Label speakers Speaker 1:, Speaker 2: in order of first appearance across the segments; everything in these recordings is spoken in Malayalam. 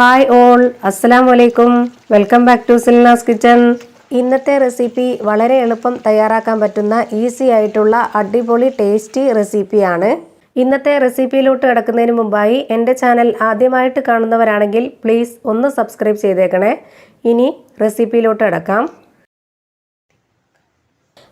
Speaker 1: ഹായ് ഓൾ അസ്സലാം വലൈക്കും welcome back to Silna's kitchen ഇന്നത്തെ റെസിപ്പി വളരെ എളുപ്പം തയ്യാറാക്കാൻ പറ്റുന്ന ഈസി ആയിട്ടുള്ള അടിപൊളി ടേസ്റ്റി റെസിപ്പിയാണ് ഇന്നത്തെ റെസിപ്പിയിലോട്ട് കിടക്കുന്നതിന് മുമ്പായി എന്റെ ചാനൽ ആദ്യമായിട്ട് കാണുന്നവരാണെങ്കിൽ പ്ലീസ് ഒന്ന് സബ്സ്ക്രൈബ് ചെയ്തേക്കണേ. ഇനി റെസിപ്പിയിലോട്ട് കിടക്കാം.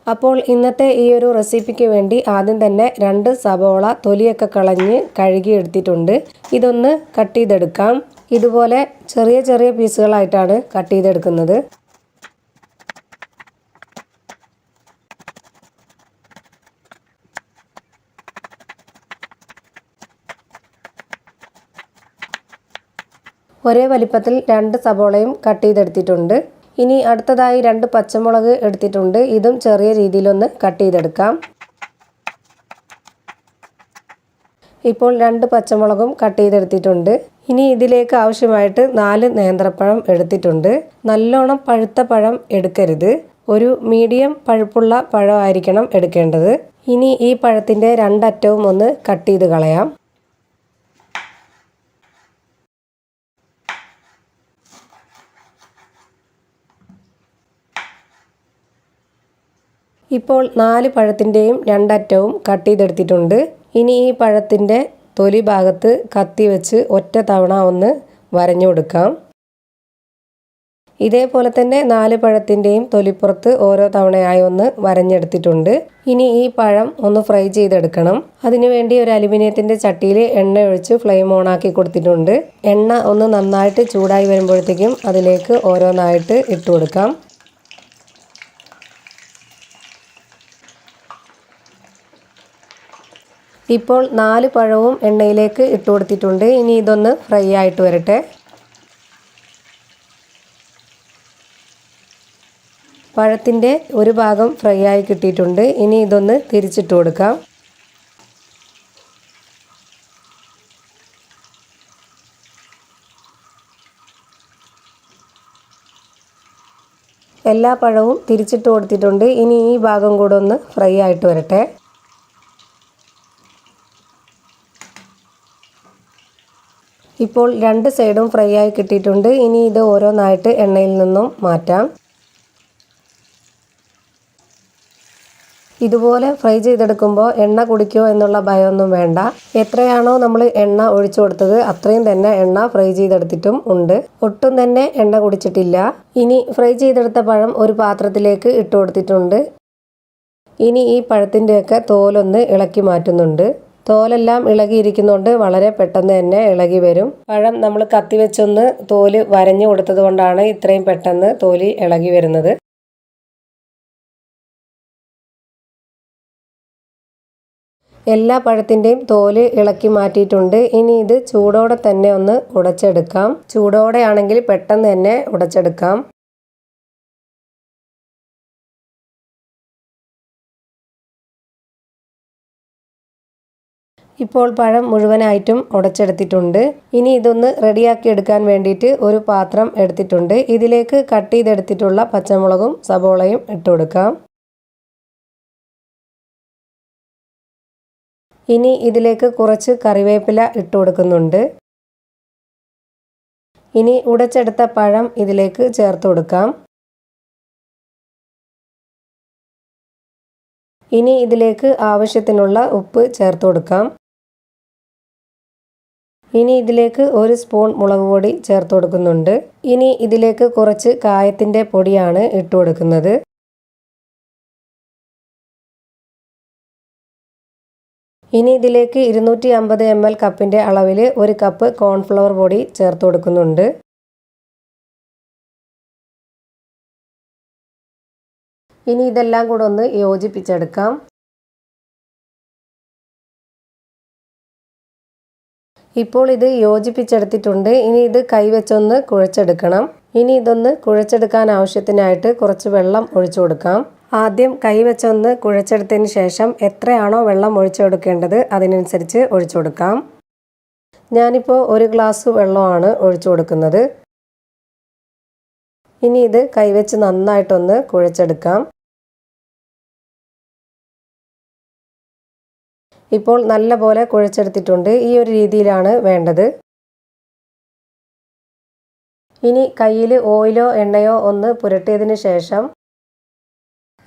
Speaker 1: അപ്പോൾ ഇന്നത്തെ ഈ ഒരു റെസിപ്പിക്ക് വേണ്ടി ആദ്യം തന്നെ രണ്ട് സവോള തൊലിയൊക്കെ കളഞ്ഞ് കഴുകി എടുത്തിട്ടുണ്ട് ഇതൊന്ന് കട്ട് ചെയ്തെടുക്കാം. ഇതുപോലെ ചെറിയ ചെറിയ പീസുകളായിട്ടാണ് കട്ട് ചെയ്തെടുക്കുന്നത്. ഒരേ വലിപ്പത്തിൽ രണ്ട് സബോളയും കട്ട് ചെയ്തെടുത്തിട്ടുണ്ട്. ഇനി അടുത്തതായി രണ്ട് പച്ചമുളക് എടുത്തിട്ടുണ്ട്. ഇതും ചെറിയ രീതിയിലൊന്ന് കട്ട് ചെയ്തെടുക്കാം. ഇപ്പോൾ രണ്ട് പച്ചമുളകും കട്ട് ചെയ്തെടുത്തിട്ടുണ്ട്. ഇനി ഇതിലേക്ക് ആവശ്യമായിട്ട് നാല് നേന്ത്രപ്പഴം എടുത്തിട്ടുണ്ട്. നല്ലോണം പഴുത്ത പഴം എടുക്കരുത്. ഒരു മീഡിയം പഴുപ്പുള്ള പഴമായിരിക്കണം എടുക്കേണ്ടത്. ഇനി ഈ പഴത്തിന്റെ രണ്ടറ്റവും ഒന്ന് കട്ട് ചെയ്ത് കളയാം. ഇപ്പോൾ നാല് പഴത്തിന്റെയും രണ്ടറ്റവും കട്ട് ചെയ്തെടുത്തിട്ടുണ്ട്. ഇനി ഈ പഴത്തിന്റെ തൊലി ഭാഗത്ത് കത്തി വെച്ച് ഒറ്റ തവണ ഒന്ന് വരഞ്ഞു കൊടുക്കാം. ഇതേപോലെ തന്നെ നാല് പഴത്തിന്റെയും തൊലിപ്പുറത്ത് ഓരോ തവണയായി ഒന്ന് വരഞ്ഞെടുത്തിട്ടുണ്ട്. ഇനി ഈ പഴം ഒന്ന് ഫ്രൈ ചെയ്തെടുക്കണം. അതിനുവേണ്ടി ഒരു അലുമിനിയത്തിന്റെ ചട്ടിയിൽ എണ്ണ ഒഴിച്ച് ഫ്ലെയിം ഓൺ ആക്കി കൊടുത്തിട്ടുണ്ട്. എണ്ണ ഒന്ന് നന്നായിട്ട് ചൂടായി വരുമ്പോഴത്തേക്കും അതിലേക്ക് ഓരോന്നായിട്ട് ഇട്ട് കൊടുക്കാം. ഇപ്പോൾ നാല് പഴവും എണ്ണയിലേക്ക് ഇട്ട് കൊടുത്തിട്ടുണ്ട്. ഇനി ഇതൊന്ന് ഫ്രൈ ആയിട്ട് വരട്ടെ. പഴത്തിന്റെ ഒരു ഭാഗം ഫ്രൈ ആയി കിട്ടിയിട്ടുണ്ട്. ഇനി ഇതൊന്ന് തിരിച്ചിട്ട് കൊടുക്കാം. എല്ലാ പഴവും തിരിച്ചിട്ട് കൊടുത്തിട്ടുണ്ട്. ഇനി ഈ ഭാഗം കൂടെ ഒന്ന് ഫ്രൈ ആയിട്ട് വരട്ടെ. ഇപ്പോൾ രണ്ട് സൈഡും ഫ്രൈ ആയി കിട്ടിയിട്ടുണ്ട്. ഇനി ഇത് ഓരോന്നായിട്ട് എണ്ണയിൽ നിന്നും മാറ്റാം. ഇതുപോലെ ഫ്രൈ ചെയ്തെടുക്കുമ്പോൾ എണ്ണ കുടിക്കുമോ എന്നുള്ള ഭയമൊന്നും വേണ്ട. എത്രയാണോ നമ്മൾ എണ്ണ ഒഴിച്ചു കൊടുത്തത് അത്രയും തന്നെ എണ്ണ ഫ്രൈ ചെയ്തെടുത്തിട്ടും ഉണ്ട്. ഒട്ടും തന്നെ എണ്ണ കുടിച്ചിട്ടില്ല. ഇനി ഫ്രൈ ചെയ്തെടുത്ത പഴം ഒരു പാത്രത്തിലേക്ക് ഇട്ട് കൊടുത്തിട്ടുണ്ട്. ഇനി ഈ പഴത്തിന്റെയൊക്കെ തോലൊന്ന് ഇളക്കി മാറ്റുന്നുണ്ട്. തോലെല്ലാം ഇളകിയിരിക്കുന്നതുകൊണ്ട് വളരെ പെട്ടെന്ന് തന്നെ ഇളകി വരും. പഴം നമ്മൾ കത്തിവെച്ചൊന്ന് തോൽ വരഞ്ഞു കൊടുത്തത് കൊണ്ടാണ് ഇത്രയും പെട്ടെന്ന് തോലി ഇളകി വരുന്നത്. എല്ലാ പഴത്തിന്റെയും തോൽ ഇളക്കി മാറ്റിയിട്ടുണ്ട്. ഇനി ഇത് ചൂടോടെ തന്നെ ഒന്ന് ഉടച്ചെടുക്കാം. ചൂടോടെയാണെങ്കിൽ പെട്ടെന്ന് തന്നെ ഉടച്ചെടുക്കാം. ഇപ്പോൾ പഴം മുഴുവനായിട്ടും ഉടച്ചെടുത്തിട്ടുണ്ട്. ഇനി ഇതൊന്ന് റെഡിയാക്കി എടുക്കാൻ വേണ്ടിയിട്ട് ഒരു പാത്രം എടുത്തിട്ടുണ്ട്. ഇതിലേക്ക് കട്ട് ചെയ്തെടുത്തിട്ടുള്ള പച്ചമുളകും സബോളയും ഇട്ട് കൊടുക്കാം. ഇനി ഇതിലേക്ക് കുറച്ച് കറിവേപ്പില ഇട്ട് കൊടുക്കുന്നുണ്ട്. ഇനി ഉടച്ചെടുത്ത പഴം ഇതിലേക്ക് ചേർത്ത് കൊടുക്കാം. ഇനി ഇതിലേക്ക് ആവശ്യത്തിനുള്ള ഉപ്പ് ചേർത്ത് കൊടുക്കാം. ഇനി ഇതിലേക്ക് ഒരു സ്പൂൺ മുളക് പൊടി ചേർത്ത് കൊടുക്കുന്നുണ്ട്. ഇനി ഇതിലേക്ക് കുറച്ച് കായത്തിന്റെ പൊടിയാണ് ഇട്ട് കൊടുക്കുന്നത്. ഇനി ഇതിലേക്ക് ഇരുന്നൂറ്റി അമ്പത് എം എൽ കപ്പിന്റെ അളവിൽ ഒരു കപ്പ് കോൺഫ്ലവർ പൊടി ചേർത്ത് കൊടുക്കുന്നുണ്ട്. ഇനി ഇതെല്ലാം കൂടെ ഒന്ന് യോജിപ്പിച്ചെടുക്കാം. ഇപ്പോൾ ഇത് യോജിപ്പിച്ചെടുത്തിട്ടുണ്ട്. ഇനി ഇത് കൈവച്ചൊന്ന് കുഴച്ചെടുക്കണം. ഇനി ഇതൊന്ന് കുഴച്ചെടുക്കാൻ ആവശ്യത്തിനായിട്ട് കുറച്ച് വെള്ളം ഒഴിച്ചു കൊടുക്കാം. ആദ്യം കൈവച്ചൊന്ന് കുഴച്ചെടുത്തതിന് ശേഷം എത്രയാണോ വെള്ളം ഒഴിച്ചു കൊടുക്കേണ്ടത് അതിനനുസരിച്ച് ഒഴിച്ചു കൊടുക്കാം. ഞാനിപ്പോൾ ഒരു ഗ്ലാസ് വെള്ളമാണ് ഒഴിച്ചു കൊടുക്കുന്നത്. ഇനി ഇത് കൈവച്ച് നന്നായിട്ടൊന്ന് കുഴച്ചെടുക്കാം. ഇപ്പോൾ നല്ല പോലെ കുഴച്ചെടുത്തിട്ടുണ്ട്. ഈ ഒരു രീതിയിലാണ് വേണ്ടത്. ഇനി കയ്യിൽ ഓയിലോ എണ്ണയോ ഒന്ന് പുരട്ടിയതിന് ശേഷം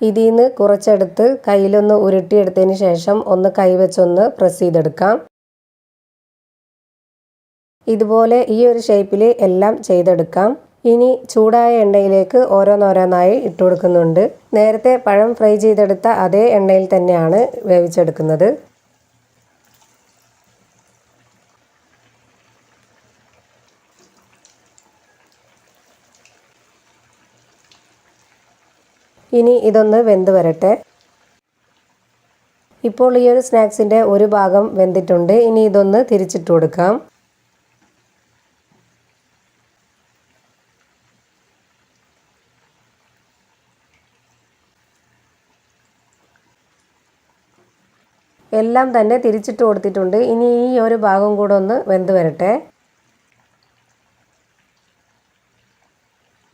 Speaker 1: ഇതിൽ നിന്ന് കുറച്ചെടുത്ത് കയ്യിലൊന്ന് ഉരുട്ടിയെടുത്തതിന് ശേഷം ഒന്ന് കൈവച്ചൊന്ന് പ്രസ് ചെയ്തെടുക്കാം. ഇതുപോലെ ഈ ഒരു ഷേപ്പിൽ എല്ലാം ചെയ്തെടുക്കാം. ഇനി ചൂടായ എണ്ണയിലേക്ക് ഓരോന്നോരോന്നായി ഇട്ട് കൊടുക്കുന്നുണ്ട് നേരത്തെ പഴം ഫ്രൈ ചെയ്തെടുത്ത അതേ എണ്ണയിൽ തന്നെയാണ് വേവിച്ചെടുക്കുന്നത്. ഇനി ഇതൊന്ന് വെന്ത് വരട്ടെ. ഇപ്പോൾ ഈ ഒരു സ്നാക്സിന്റെ ഒരു ഭാഗം വെന്തിട്ടുണ്ട്. ഇനി ഇതൊന്ന് തിരിച്ചിട്ട് കൊടുക്കാം. എല്ലാം തന്നെ തിരിച്ചിട്ട് കൊടുത്തിട്ടുണ്ട്. ഇനി ഈ ഒരു ഭാഗം കൂടെ ഒന്ന് വെന്ത് വരട്ടെ.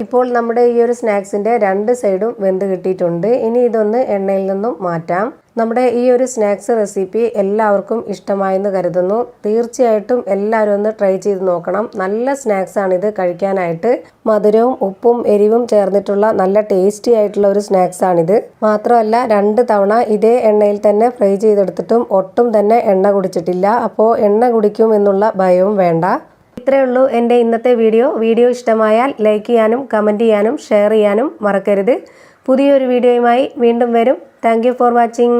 Speaker 1: ഇപ്പോൾ നമ്മുടെ ഈ ഒരു സ്നാക്സിന്റെ രണ്ട് സൈഡും വെന്ത് കിട്ടിയിട്ടുണ്ട്. ഇനി ഇതൊന്ന് എണ്ണയിൽ നിന്നും മാറ്റാം. നമ്മുടെ ഈ ഒരു സ്നാക്സ് റെസിപ്പി എല്ലാവർക്കും ഇഷ്ടമായെന്ന് കരുതുന്നു. തീർച്ചയായിട്ടും എല്ലാവരും ഒന്ന് ട്രൈ ചെയ്ത് നോക്കണം. നല്ല സ്നാക്സ് ആണ് ഇത് കഴിക്കാനായിട്ട്. മധുരവും ഉപ്പും എരിവും ചേർന്നിട്ടുള്ള നല്ല ടേസ്റ്റി ആയിട്ടുള്ള ഒരു സ്നാക്സ് ആണിത് മാത്രമല്ല രണ്ട് തവണ ഇതേ എണ്ണയിൽ തന്നെ ഫ്രൈ ചെയ്തെടുത്തിട്ടും ഒട്ടും തന്നെ എണ്ണ കുടിച്ചിട്ടില്ല. അപ്പോൾ എണ്ണ കുടിക്കും എന്നുള്ള ഭയവും വേണ്ട. ഇത്രയേ ഉള്ളൂ എന്റെ ഇന്നത്തെ വീഡിയോ. വീഡിയോ ഇഷ്ടമായാൽ ലൈക്ക് ചെയ്യാനും കമന്റ് ചെയ്യാനും ഷെയർ ചെയ്യാനും മറക്കരുത്. പുതിയൊരു വീഡിയോയുമായി വീണ്ടും വരും. Thank for watching